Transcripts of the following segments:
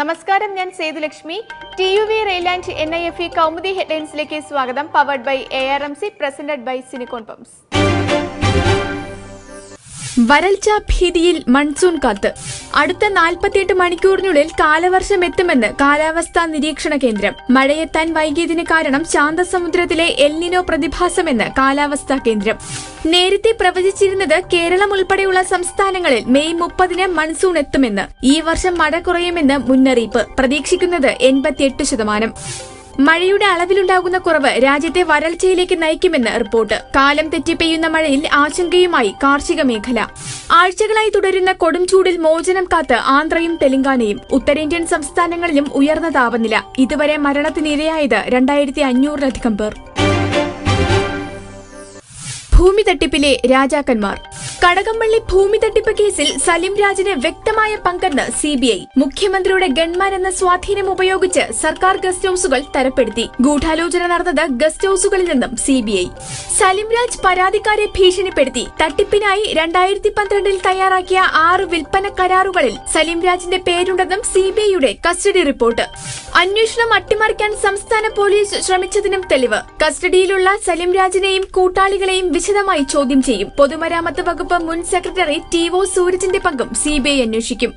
നമസ്കാരം ഞാൻ Sethulakshmi. T U V Rheinland N I F E Kaumudi ഹെഡ്ലൈൻസിലേക്ക് സ്വാഗതം. Powered by A R M C presented by സിനിക്കോൺ pumps. വരൾച്ച ഭീതിയിൽ monsoon കാത്ത്. അടുത്ത നാൽപ്പത്തിയെട്ട് മണിക്കൂറിനുള്ളിൽ കാലവർഷം എത്തുമെന്ന് കാലാവസ്ഥാ നിരീക്ഷണ കേന്ദ്രം. മഴയെത്താൻ വൈകിയതിന് കാരണം ശാന്തസമുദ്രത്തിലെ എൽനിനോ പ്രതിഭാസമെന്ന് കാലാവസ്ഥാ കേന്ദ്രം. നേരത്തെ പ്രവചിച്ചിരുന്നത് കേരളം ഉൾപ്പെടെയുള്ള സംസ്ഥാനങ്ങളിൽ മെയ് മുപ്പതിന് മൺസൂൺ എത്തുമെന്ന്. ഈ വർഷം മഴ കുറയുമെന്ന് മുന്നറിയിപ്പ്. പ്രതീക്ഷിക്കുന്നത് എൺപത്തിയെട്ട് ശതമാനം. മഴയുടെ അളവിലുണ്ടാകുന്ന കുറവ് രാജ്യത്തെ വരൾച്ചയിലേക്ക് നയിക്കുമെന്ന് റിപ്പോർട്ട്. കാലം തെറ്റി പെയ്യുന്ന മഴയിൽ ആശങ്കയുമായി കാർഷിക മേഖല. ആഴ്ചകളായി തുടരുന്ന കൊടും ചൂടിൽ മോചനം കാത്ത് ആന്ധ്രയും തെലങ്കാനയും ഉത്തരേന്ത്യൻ സംസ്ഥാനങ്ങളിലും ഉയർന്ന താപനില. ഇതുവരെ മരണത്തിനിരയായത് രണ്ടായിരത്തി അഞ്ഞൂറിലധികം പേർ. ഭൂമി തട്ടിപ്പിലെ രാജാക്കന്മാർ. കടകംപള്ളി ഭൂമി തട്ടിപ്പ് കേസിൽ സലിം രാജിന് വ്യക്തമായ പങ്കെന്ന് സി ബി ഐ. മുഖ്യമന്ത്രിയുടെ ഗൺമാൻ എന്ന സ്വാധീനം ഉപയോഗിച്ച് സർക്കാർ ഗസ്റ്റ് ഹൌസുകൾ തരപ്പെടുത്തി. ഗൂഢാലോചന നടന്നത് ഗസ്റ്റ് ഹൌസുകളിൽ നിന്നും സി ബി ഐ. രാജ് പരാതിക്കാരെ ഭീഷണിപ്പെടുത്തി. തട്ടിപ്പിനായി രണ്ടായിരത്തി പന്ത്രണ്ടിൽ തയ്യാറാക്കിയ ആറ് വിൽപ്പന കരാറുകളിൽ സലിം രാജിന്റെ പേരുണ്ടെന്നും സി ബി കസ്റ്റഡി റിപ്പോർട്ട്. അന്വേഷണം അട്ടിമറിക്കാൻ സംസ്ഥാന പോലീസ് ശ്രമിച്ചതിനും തെളിവ്. കസ്റ്റഡിയിലുള്ള സലിം രാജിനെയും കൂട്ടാളികളെയും വിശദമായി ചോദ്യം ചെയ്യും. പൊതുമരാമത്ത് വകുപ്പ് മുൻ സെക്രട്ടറി ടി ഒ സൂരജിന്റെ പങ്കും സിബിഐ അന്വേഷിക്കും.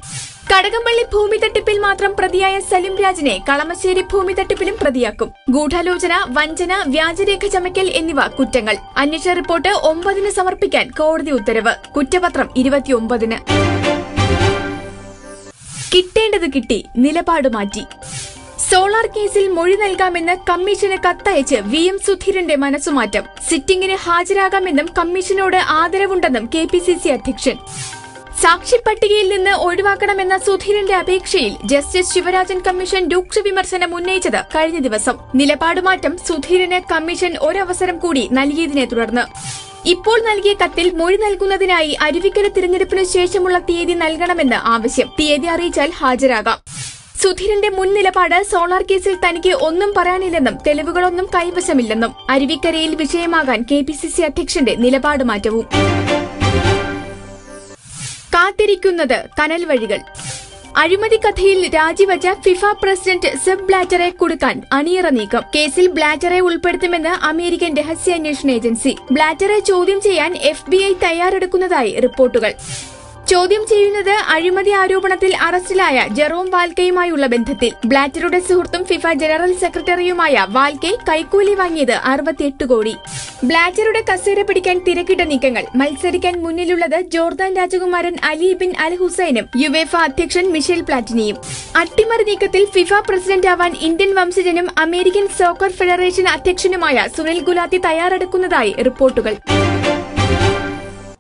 കടകംപള്ളി ഭൂമി തട്ടിപ്പിൽ മാത്രം പ്രതിയായ സലിം രാജിനെ കളമശ്ശേരി ഭൂമി തട്ടിപ്പിലും പ്രതിയാക്കും. ഗൂഢാലോചന വഞ്ചന വ്യാജരേഖ ചമയ്ക്കൽ എന്നിവ കുറ്റങ്ങൾ. അന്വേഷണ റിപ്പോർട്ട് ഒമ്പതിന് സമർപ്പിക്കാൻ കോടതി ഉത്തരവ്. കുറ്റപത്രം ഇരുപത്തിയൊമ്പതിന്. കിട്ടേണ്ടത് കിട്ടി നിലപാട് മാറ്റി. സോളാർ കേസിൽ മൊഴി നൽകാമെന്ന് കമ്മീഷന് കത്തയച്ച് വി എം സുധീരന്റെ മനസ്സുമാറ്റം. സിറ്റിംഗിന് ഹാജരാകാമെന്നും കമ്മീഷനോട് ആദരവുണ്ടെന്നും കെ പി സി സി അധ്യക്ഷൻ. സാക്ഷി പട്ടികയിൽ നിന്ന് ഒഴിവാക്കണമെന്ന സുധീരന്റെ അപേക്ഷയിൽ ജസ്റ്റിസ് ശിവരാജൻ കമ്മീഷൻ രൂക്ഷ വിമർശനം ഉന്നയിച്ചത് കഴിഞ്ഞ ദിവസം. നിലപാടുമാറ്റം സുധീരന് കമ്മീഷൻ ഒരവസരം കൂടി നൽകിയതിനെ തുടർന്ന്. ഇപ്പോൾ നൽകിയ കത്തിൽ മൊഴി നൽകുന്നതിനായി അരുവിക്കര തിരഞ്ഞെടുപ്പിനു ശേഷമുള്ള തീയതി നൽകണമെന്ന് ആവശ്യം. തീയതി അറിയിച്ചാൽ ഹാജരാകാം. സുധീരന്റെ മുൻ നിലപാട് സോളാർ കേസിൽ തനിക്ക് ഒന്നും പറയാനില്ലെന്നും തെളിവുകളൊന്നും കൈവശമില്ലെന്നും അരുവിക്കരയിൽ വിജയമാകാൻ കെ പി സി സി അധ്യക്ഷന്റെ നിലപാട് മാറ്റവും. കാത്തിരിക്കുന്നത് കനൽ വഴികൾ. അഴിമതി കഥയിൽ രാജിവച്ച ഫിഫ പ്രസിഡന്റ് സെബ് ബ്ലാറ്ററെ കൊടുക്കാൻ അണിയറ നീക്കം. കേസിൽ ബ്ലാറ്ററെ ഉൾപ്പെടുത്തുമെന്ന് അമേരിക്കൻ രഹസ്യാന്വേഷണ ഏജൻസി. ബ്ലാറ്ററെ ചോദ്യം ചെയ്യാൻ എഫ് തയ്യാറെടുക്കുന്നതായി റിപ്പോർട്ടുകൾ. ചോദ്യം ചെയ്യുന്നത് അഴിമതി ആരോപണത്തിൽ അറസ്റ്റിലായ ജെറോം വാൽക്കയുമായുള്ള ബന്ധത്തിൽ. ബ്ലാറ്ററുടെ സുഹൃത്തും ഫിഫ ജനറൽ സെക്രട്ടറിയുമായ വാൽക്കെ കൈക്കൂലി വാങ്ങിയത് അറുപത്തിയെട്ട് കോടി. ബ്ലാറ്ററുടെ കസേര പിടിക്കാൻ തിരക്കിട്ട നീക്കങ്ങൾ മത്സരിക്കാൻ മുന്നിലുള്ളത് ജോർദാൻ രാജകുമാരൻ അലി ബിൻ അൽ ഹുസൈനും യുവേഫ അധ്യക്ഷൻ മിഷേൽ പ്ലാറ്റിനിയും. അട്ടിമറി നീക്കത്തിൽ ഫിഫ പ്രസിഡന്റ് ആവാൻ ഇന്ത്യൻ വംശജനും അമേരിക്കൻ സോക്കർ ഫെഡറേഷൻ അധ്യക്ഷനുമായ സുനിൽ ഗുലാത്തി തയ്യാറെടുക്കുന്നതായി റിപ്പോർട്ടുകൾ.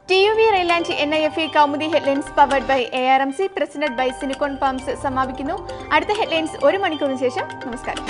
T U V Rheinland N I F E Kaumudi headlines powered by A R M C presented by സിനിക്കോൺ pumps സമാപിക്കുന്നു. അടുത്ത ഹെഡ്ലൈൻസ് ഒരു മണിക്കൂറിന് ശേഷം. നമസ്കാരം.